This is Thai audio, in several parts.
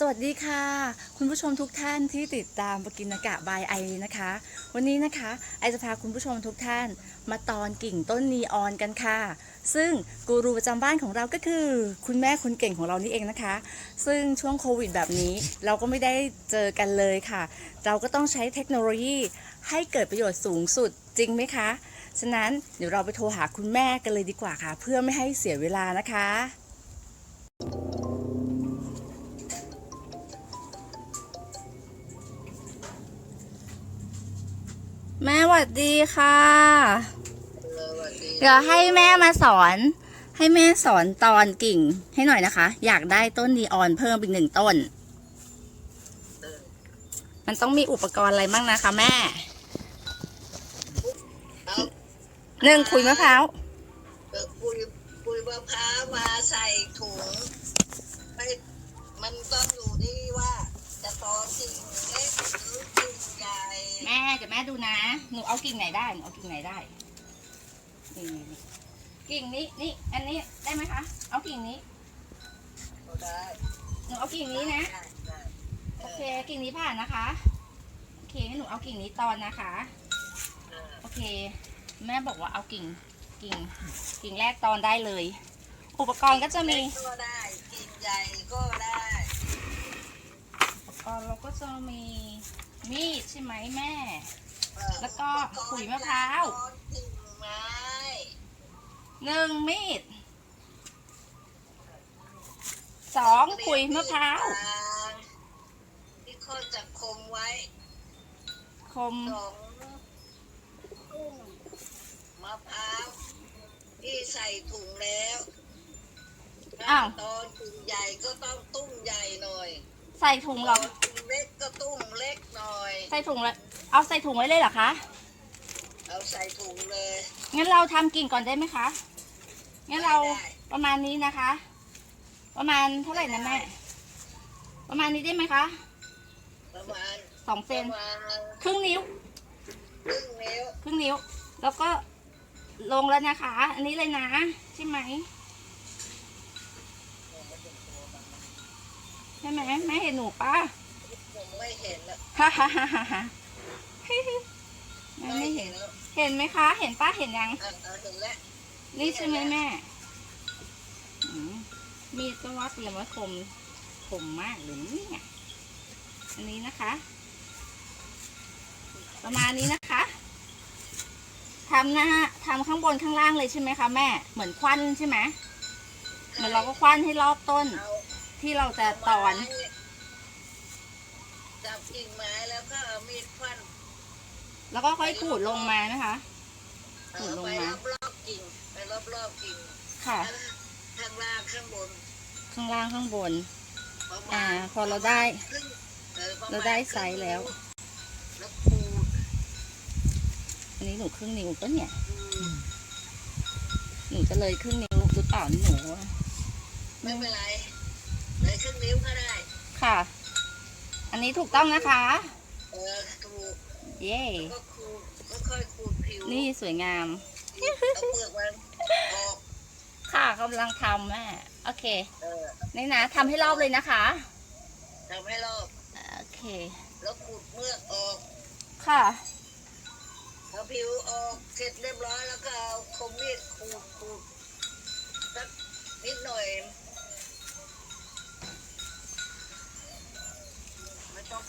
สวัสดีค่ะ คุณผู้ชมทุกท่านที่ติดตามปกินากะบายไอนะคะ วันนี้นะคะไอจะพาคุณผู้ชมทุกท่านมาตอนกิ่งต้นนีออนกันค่ะ ซึ่งกูรูประจำบ้านของเราก็คือ คุณแม่คนเก่งของเรานี่เองนะคะ ซึ่งช่วงโควิดแบบนี้เราก็ไม่ได้เจอกันเลยค่ะ เราก็ต้องใช้เทคโนโลยีให้เกิดประโยชน์สูงสุดจริงไหมคะฉะนั้นเดี๋ยวเราไปโทรหาคุณแม่กันเลยดีกว่าค่ะ เพื่อไม่ให้เสียเวลานะคะ แม่หวัดดีค่ะ เดี๋ยวให้แม่มาสอน ให้แม่สอนตอนกิ่งให้หน่อยนะคะ อยากได้ต้นนีออนเพิ่มอีกหนึ่งต้น มันต้องมีอุปกรณ์อะไรบ้างนะคะ แม่เอาหนึ่งขุยมะพร้าวเอาปุยปุยมะพร้าวมาใส่ถุงไม่มันต้องอยู่ที่ว่าจะตอนกิ่งเล็กหรือกิ่งใหญ่ แม่เดี๋ยวแม่ดูนะ หนูเอากิ่งไหนได้ หนูเอากิ่งไหนได้ นี่นี่นี่กิ่งนี้ นี่ อันนี้ได้ไหมคะ เอากิ่งนี้ ได้หนูเอากิ่งนี้นะได้โอเค กิ่งนี้ผ่านนะคะ โอเคงั้นหนูเอากิ่งนี้ตอนนะคะ โอเค แม่บอกว่าเอากิ่ง กิ่ง กิ่งแรกตอนได้เลย อุปกรณ์ก็จะมี ก็ได้กิ่งใหญ่ก็ได้ อุปกรณ์เราก็จะมีมีดใช่ไหมแม่เออแล้วก็ขุยมะพร้าวตอนกิ่งไม้หนึ่งมีดสองขุยมะพร้าวที่เขาจะคมไว้ คมสองตุ้มมะพร้าวที่ใส่ถุงแล้วอ้าวตอนถุงใหญ่ก็ต้องตุ้มใหญ่หน่อย ใส่ถุงเหรตออนถุงเล็กก็ตุ้มเล็กหน่อย ใส่ถุงเลยเอาใส่ถุงไว้เลยเหรอคะเอาใส่ถุงเลยงั้นเราทำกิ่งก่อนได้ไหมคะงั้นเราได้ประมาณนี้นะคะ ประมาณเท่าไหร่นะแม่ประมาณนี้ได้ไหมคะประมาณสองเซประนมาณครึ่งนิ้ว ครึ่งนิ้ว ครึ่งนิ้ว แล้วก็ลงแล้วนะคะ อันนี้เลยนะ ใช่ไหม ใช่ไหมแม่เห็นหนูปะผมไม่เห็นแล้วฮ่าฮ่าฮ่าฮ่าฮ่าแม่ไม่เห็น แล้วเห็นไหมคะ เห็นป้าเห็นยัง อะเอาถึงแล้วนี่ใช่ไหมแม่อืมมีดก็ว่าเตรียมไว้คมคมมากเลยเนี่ยอันนี้นะคะ ประมาณนี้นะคะทำหน้าทำข้างบนข้างล่างเลยใช่ไหมคะแม่ เหมือนควันใช่ไหมเหมือนเราก็ควันให้รอบต้น เอา ที่เราจะตอนไม้จับกิ่งไม้แล้วก็เอามีดฟันแล้วก็ค่อยขูดลงมานะคะ เอขูดอลงไปมารอบๆกิ่ง ไปรอบๆกิ่งค่ะข้างล่างข้างบนข้างล่างข้างบน ประมาณอ่าพอเราได้ ครึ่งออประมณเราได้ไซส์แล้ว แล้วขูดอันนี้หนูครึ่งนิ้วปะเนี่ย อืมหนูจะเลยครึ่งนิ้วหรือเปล่านี่หนูว่าไม่เป็นไรเลย ครึ่งนิ้วก็ได้ค่ะ อันนี้ถูกต้องนะคะ เออถูกเย่ก็ขูดก็ค่อยขูดผิวนี่สวยงาม เอาเปลือกมันออกค่ะกำลังทำแม่โอเคเออนี่นะทำให้รอบเลยนะคะ ทำให้รอบโอเค แล้วขูดเมือกออกค่ะ เอาผิวออกเสร็จเรียบร้อยแล้วก็เอาคมมีดขูดขูดสักนิดหน่อย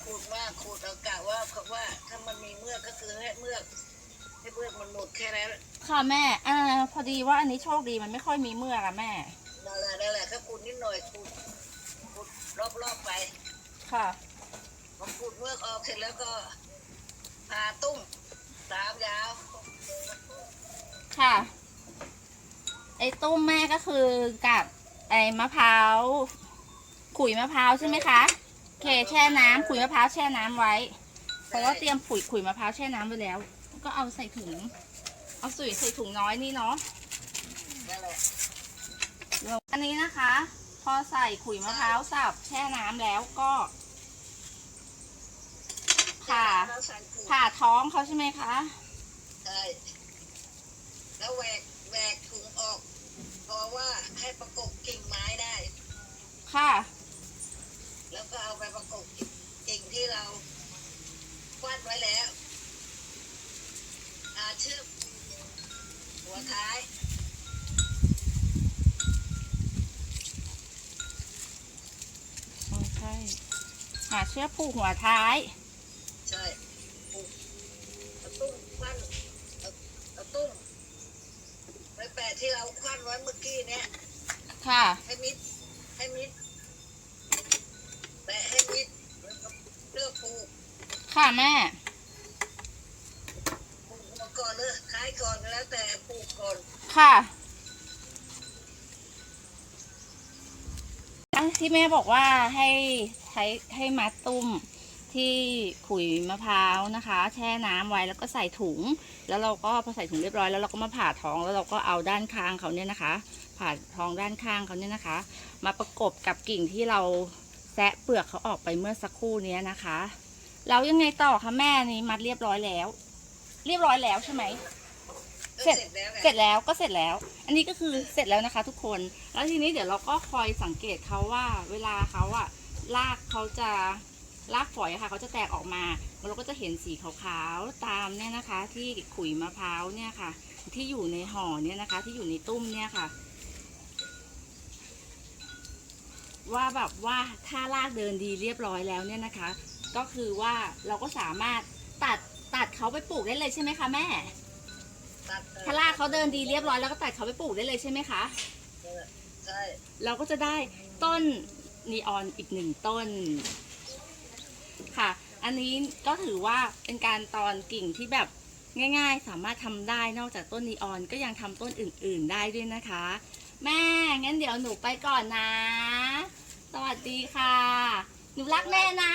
ขูดมากขูดเอากะว่าเพราะว่าถ้ามันมีเมือกก็คือให้เมือกให้เมือกมันหมดแค่นั้นค่ะแม่อ่าพอดีว่าอันนี้โชคดีมันไม่ค่อยมีเมือกอะแม่ นั่นแหละนั่นแหละถ้าขูดนิดหน่อยขูดขูดรอบๆไปค่ะ พอขูดเมือกออกเสร็จแล้วก็ผ่าตุ้มสามยาวค่ะ ไอ้ตุ้มแม่ก็คือกับไอ้มะพร้าวขุยมะพร้าวใช่ไหมคะโอ เคแช่น้ำขุยมะพร้าวแช่น้ำไว้ เพราะว่าเตรียมขุยขุยมะพร้าวแช่น้ำไว้แล้ว ก็เอาใส่ถุง เอาสุยใส่ถุงน้อยนี่เนาะนั่นแหละแล้วอันนี้นะคะ พอใส่ขุยมะพร้าวสับแช่น้ำแล้วก็ผ่าแล้วใส่ขูดผ่าท้องเขาใช่ไหมคะ ใช่แล้วแหวกแหวกถุงออก เพราะว่าให้ประกบกิ่งไม้ได้ ค่ะแล้ว ก็เอาประกบกิ่งที่เราวาดไว้แล้วอาเชือกหัวท้ายอ๋อใช่หาเชือกผูกหัวท้าย ใช่ปุ๊บเอาตุ้มควันเอาเอาตุ้มไปแปะที่เราควันไว้เมื่อกี้เนี่ยค่ะ ให้มิดให้มิด แปะให้มิดแล้วก็เลือกปลูก ค่ะแม่ปลูกก่อนเลยคล้ายก่อนแล้วแต่ปลูกก่อนค่ะที่แม่บอกว่าให้ใช้ให้มัดตุ้มที่ขุยมะพร้าวนะคะ แช่น้ำไว้แล้วก็ใส่ถุง แล้วเราก็พอใส่ถุงเรียบร้อยแล้วเราก็มาผ่าท้องแล้วเราก็เอาด้านข้างเขาเนี่ยนะคะ ผ่าท้องด้านข้างเขาเนี่ยนะคะ มาประกบกับกิ่งที่เราแซะเปลือกเขาออกไปเมื่อสักครู่เนี้ยนะคะ แล้วยังไงต่อคะแม่นี่มัดเรียบร้อยแล้ว เรียบร้อยแล้วใช่ไหมก็เสร็จเสร็จแล้วไงเสร็จแล้วก็เสร็จแล้ว อันนี้ก็คือเสร็จแล้วนะคะ ทุกคน แล้วทีนี้เดี๋ยวเราก็คอยสังเกตเขาว่า เวลาเขาอะลากเขาจะลากฝอยอะค่ะเขาจะแตกออกมาเราก็จะเห็นสีขาวๆตามเนี่ยนะคะ ที่ขุยมะพร้าวเนี่ยค่ะ ที่อยู่ในห่อเนี่ยนะคะ ที่อยู่ในตุ้มเนี่ยค่ะ ว่าแบบว่าถ้าลากเดินดีเรียบร้อยแล้วเนี่ยนะคะ ก็คือว่าเราก็สามารถตัดตัดเขาไปปลูกได้เลยใช่ไหมคะแม่ตัดเลยถ้าลากเขาเดินดีเรียบร้อยแล้วก็ตัดเขาไปปลูกได้เลยใช่ไหมคะใช่เราก็จะได้ต้นนีออนอีกหนึ่งต้น ค่ะ อันนี้ก็ถือว่าเป็นการตอนกิ่งที่แบบง่าย ๆ สามารถทำได้นอกจากต้นนีออนก็ยังทำต้นอื่น ๆ ได้ด้วยนะคะ แม่งั้นเดี๋ยวหนูไปก่อนนะ สวัสดีค่ะ หนูรักแม่นะ